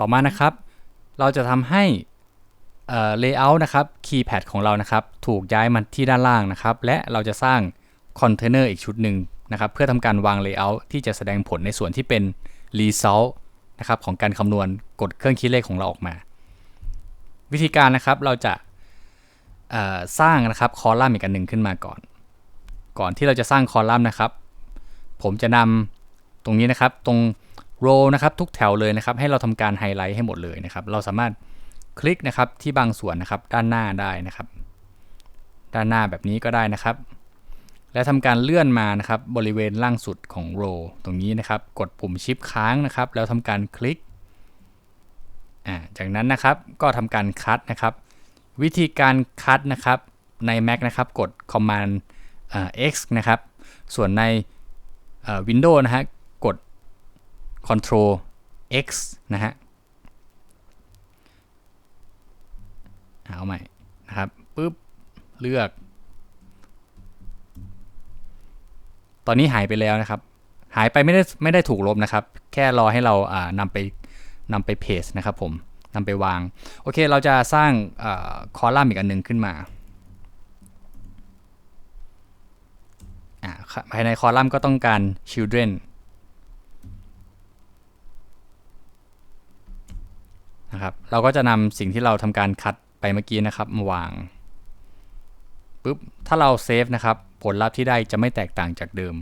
ต่อมานะครับ เราจะทำให้เอ่อ layout นะครับ keypad ของเรานะครับ ถูกย้ายมาที่ด้านล่างนะครับ และเราจะสร้างคอนเทนเนอร์อีกชุดหนึ่งนะครับ เพื่อทำการวาง layout ที่จะแสดงผลในส่วนที่เป็น result นะครับของการคำนวณกดเครื่องคิดเลขของเราออกมา วิธีการนะครับเราจะสร้างนะครับคอลัมน์อีกอันหนึ่งขึ้นมาก่อน ก่อนที่เราจะสร้างคอลัมน์นะครับ ผมจะนำตรงนี้นะครับตรง row นะครับทุกแถวเลยนะครับให้เราทำการไฮไลท์ให้หมดเลยนะครับ เราสามารถคลิกนะครับที่บางส่วนนะครับด้านหน้าได้นะครับ ด้านหน้าแบบนี้ก็ได้นะครับ และทำการเลื่อนมานะครับบริเวณล่างสุดของ row ตรงนี้นะครับ กดปุ่มชิปค้างนะครับ แล้วทำการคลิกาจากนั้นนะครับก็ทำการคัดนะครับ วิธีการคัดนะครับใน Mac นะครับกด Command อ่า X นะครับ ส่วนในเอ่อ Windows นะฮะ Ctrl X นะฮะเอาใหม่นะครับปุ๊บเลือก ตอนนี้หายไปแล้วนะครับ หายไปไม่ได้ไม่ได้ถูกลบนะครับ แค่รอให้เราอ่านำไปนำไปเพจนะครับผมนำไปวาง โอเคเราจะสร้างคอลัมน์อีกอันหนึ่งขึ้นมาภายในคอลัมน์ก็ต้องการ children นะครับ เราก็จะนำสิ่งที่เราทำการคัดไปเมื่อกี้นะครับมาวางปุ๊บถ้าเราเซฟนะครับ ผลลัพธ์ที่ได้จะไม่แตกต่างจากเดิม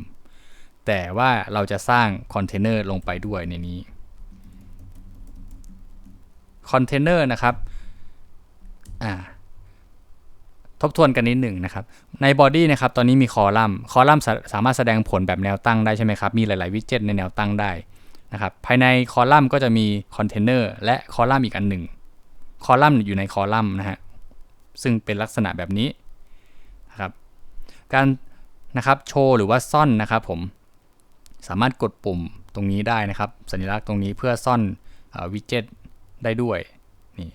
แต่ว่าเราจะสร้างคอนเทนเนอร์ลงไปด้วยในนี้คอนเทนเนอร์นะครับอ่าทบทวนกันนิดหนึ่งนะครับ ในบอดี้นะครับ ตอนนี้มีคอลัมน์ คอลัมน์สามารถแสดงผลแบบแนวตั้งได้ใช่ไหมครับ มีหลาย ๆ วิดเจ็ตในแนวตั้งได้ นะครับภายในคอลัมน์ก็จะมีคอนเทนเนอร์และคอลัมน์อีกอันหนึ่งคอลัมน์อยู่ในคอลัมน์นะฮะซึ่งเป็นลักษณะแบบนี้นะครับการนะครับโชว์หรือว่าซ่อนนะครับผมสามารถกดปุ่มตรงนี้ได้นะครับ สัญลักษณ์ตรงนี้เพื่อซ่อนวิดเจ็ตได้ด้วยนี่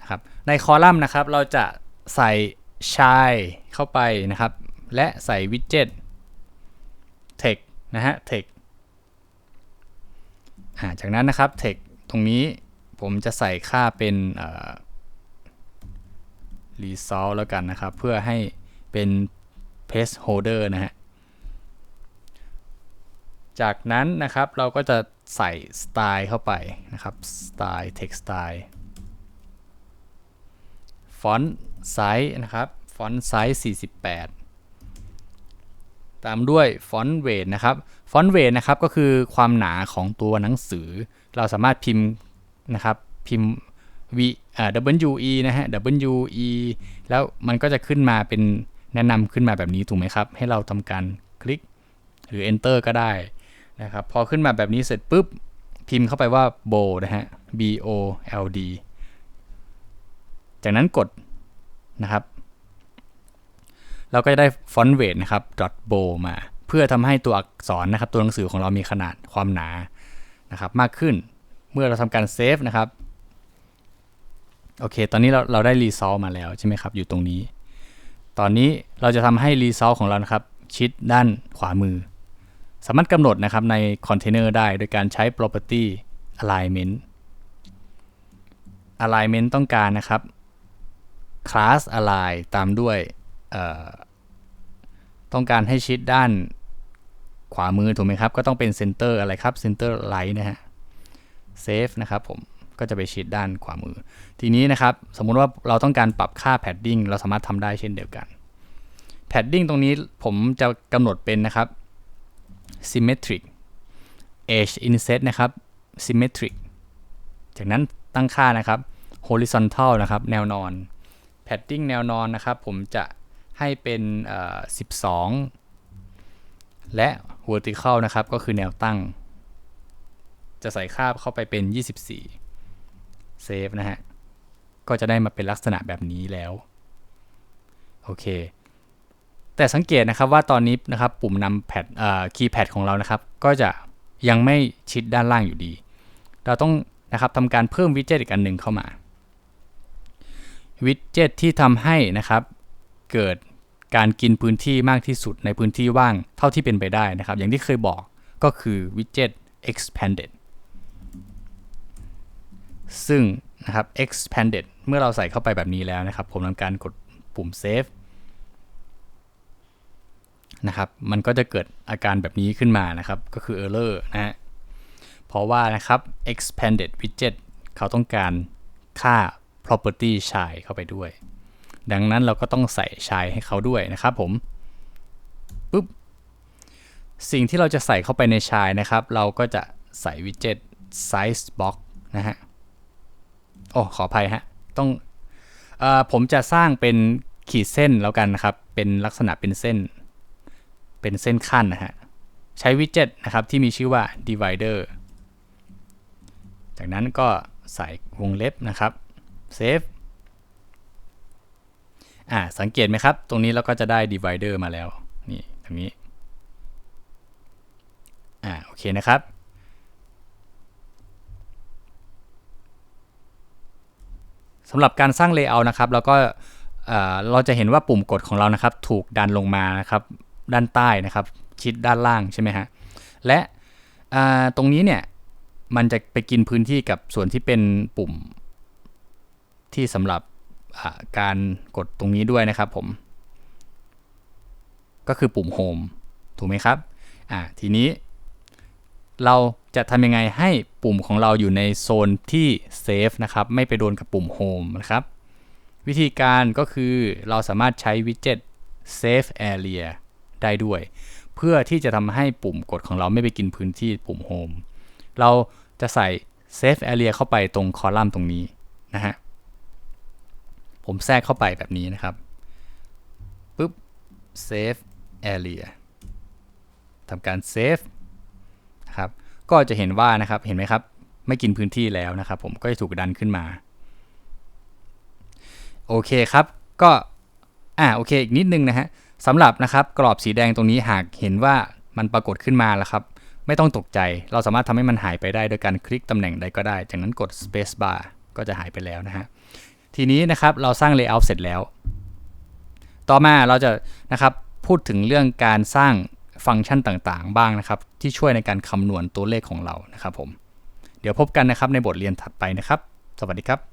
นะครับในคอลัมน์นะครับเราจะใส่ชายเข้าไปนะครับ และใส่วิดเจ็ต text นะฮะ text จากนั้นนะครับ text ตรงนี้ผมจะใส่ค่าเป็น result แล้วกันนะครับ เพื่อให้เป็น placeholder นะฮะ จากนั้นนะครับเราก็จะใส่สไตล์เข้าไปนะครับสไตล์ text style ฟอนต์ไซส์นะครับ ฟอนต์ไซส์ 48 ตามด้วยฟอนต์เวทนะครับฟอนต์เวทนะครับก็คือความหนาของตัวหนังสือ เราสามารถพิมพ์นะครับพิมพ์ v อ่า w e นะฮะ w e แล้วมันก็จะขึ้นมาเป็นแนะนำขึ้นมาแบบนี้ถูกไหมครับ ให้เราทำการคลิกหรือ enter ก็ได้นะครับพอขึ้นมาแบบนี้เสร็จปุ๊บ พิมพ์เข้าไปว่า bold นะฮะ b o l d จากนั้นกดนะครับ เราก็จะได้ฟอนต์เวทนะครับ dot bold มา เพื่อทำให้ตัวอักษรนะครับ ตัวหนังสือของเรามีขนาดความหนานะครับ มากขึ้น เมื่อเราทำการเซฟนะครับ โอเค ตอนนี้เราเราได้รีซอลมาแล้วใช่ไหมครับ อยู่ตรงนี้ ตอนนี้เราจะทำให้รีซอลของเรานะครับ ชิดด้านขวามือ สามารถกำหนดนะครับในคอนเทนเนอร์ได้โดยการใช้ property alignment alignment ต้องการนะครับ class align ตามด้วย ต้องการให้ชิดด้านขวามือถูกไหมครับ ก็ต้องเป็น center อะไรครับ center right นะฮะ save นะครับผมก็จะไปชิดด้านขวามือ ทีนี้นะครับ สมมุติว่าเราต้องการปรับค่า padding เราสามารถทำได้เช่นเดียวกัน padding ตรงนี้ผมจะกำหนดเป็นนะครับ symmetric edge inset นะครับ symmetric จากนั้นตั้งค่านะครับ horizontal นะครับ แนวนอน padding แนวนอนนะครับ ผมจะ ให้เป็น12 และ vertical นะครับ ก็คือแนวตั้ง จะใส่ค่าเข้าไปเป็น 24 save นะฮะ ก็จะได้มาเป็นลักษณะแบบนี้แล้ว โอเค แต่สังเกตนะครับว่าตอนนี้นะครับปุ่มนำแพดคีย์แพดของเรานะครับ ก็จะยังไม่ชิดด้านล่างอยู่ดี เราต้องนะครับทำการเพิ่มวิดเจ็ตอีกอันหนึ่งเข้ามาวิดเจ็ตที่ทำให้นะครับเกิด การกินพื้นที่มากที่สุดในพื้นที่ว่างเท่าที่เป็นไปได้นะครับ อย่างที่เคยบอกก็คือวิดเจ็ต expanded ซึ่งนะครับ expanded เมื่อเราใส่เข้าไปแบบนี้แล้วนะครับ ผมทำการกดปุ่ม save นะครับ มันก็จะเกิดอาการแบบนี้ขึ้นมานะครับ ก็คือ error นะฮะ เพราะว่านะครับ expanded widget เขาต้องการค่า property ชายเข้าไปด้วย ดังนั้นเราก็ต้องใส่ชายให้เขาด้วยนะครับผมปุ๊บสิ่งที่เราจะใส่เข้าไปในชายนะครับ เราก็จะใส่วิดเจ็ต size box นะฮะโอ้ขออภัยฮะต้องเออผมจะสร้างเป็นขีดเส้นแล้วกันนะครับ เป็นลักษณะเป็นเส้น เป็นเส้นขั้นนะฮะใช้วิดเจ็ตนะครับที่มีชื่อว่า divider จากนั้นก็ใส่วงเล็บนะครับ save อ่าสังเกตไหมครับ ตรงนี้เราก็จะได้ divider มาแล้ว นี่ตรงนี้อ่าโอเคนะครับ สำหรับการสร้าง layout นะครับเราก็เราจะเห็นว่าปุ่มกดของเรานะครับ ถูกดันลงมานะครับ ด้านใต้นะครับ ชิดด้านล่างใช่ไหมฮะและตรงนี้เนี่ยมันจะไปกินพื้นที่กับส่วนที่เป็นปุ่มที่สำหรับ การกดตรงนี้ด้วยนะครับผม ก็คือปุ่ม Home ถูกไหมครับอ่าทีนี้เราจะทำยังไงให้ปุ่มของเราอยู่ในโซนที่เซฟนะครับ ไม่ไปโดนกับปุ่ม Home นะครับ วิธีการก็คือเราสามารถใช้วิดเจ็ต Save Area ได้ด้วย เพื่อที่จะทำให้ปุ่มกดของเราไม่ไปกินพื้นที่ปุ่ม Home เราจะใส่ Save Area เข้าไปตรงคอลัมน์ตรงนี้นะฮะ ผมแทรกเข้าไปแบบนี้นะครับปุ๊บ Save Area ทำการ Save นะครับก็จะเห็นว่านะครับเห็นไหมครับ ไม่กินพื้นที่แล้วนะครับ ผมก็จะถูกดันขึ้นมา โอเคครับ ก็อ่าโอเคอีกนิดนึงนะฮะสำหรับนะครับกรอบสีแดงตรงนี้หากเห็นว่ามันปรากฏขึ้นมาแล้วครับ ไม่ต้องตกใจ เราสามารถทำให้มันหายไปได้โดยการคลิกตำแหน่งใดก็ได้ จากนั้นกด space bar ก็จะหายไปแล้วนะฮะ ทีนี้นะครับเราสร้าง layout เสร็จแล้ว ต่อมาเราจะนะครับพูดถึงเรื่องการสร้างฟังก์ชันต่างๆ บ้างนะครับ ที่ช่วยในการคำนวณตัวเลขของเรานะครับผม เดี๋ยวพบกันนะครับในบทเรียนถัดไปนะครับ สวัสดีครับ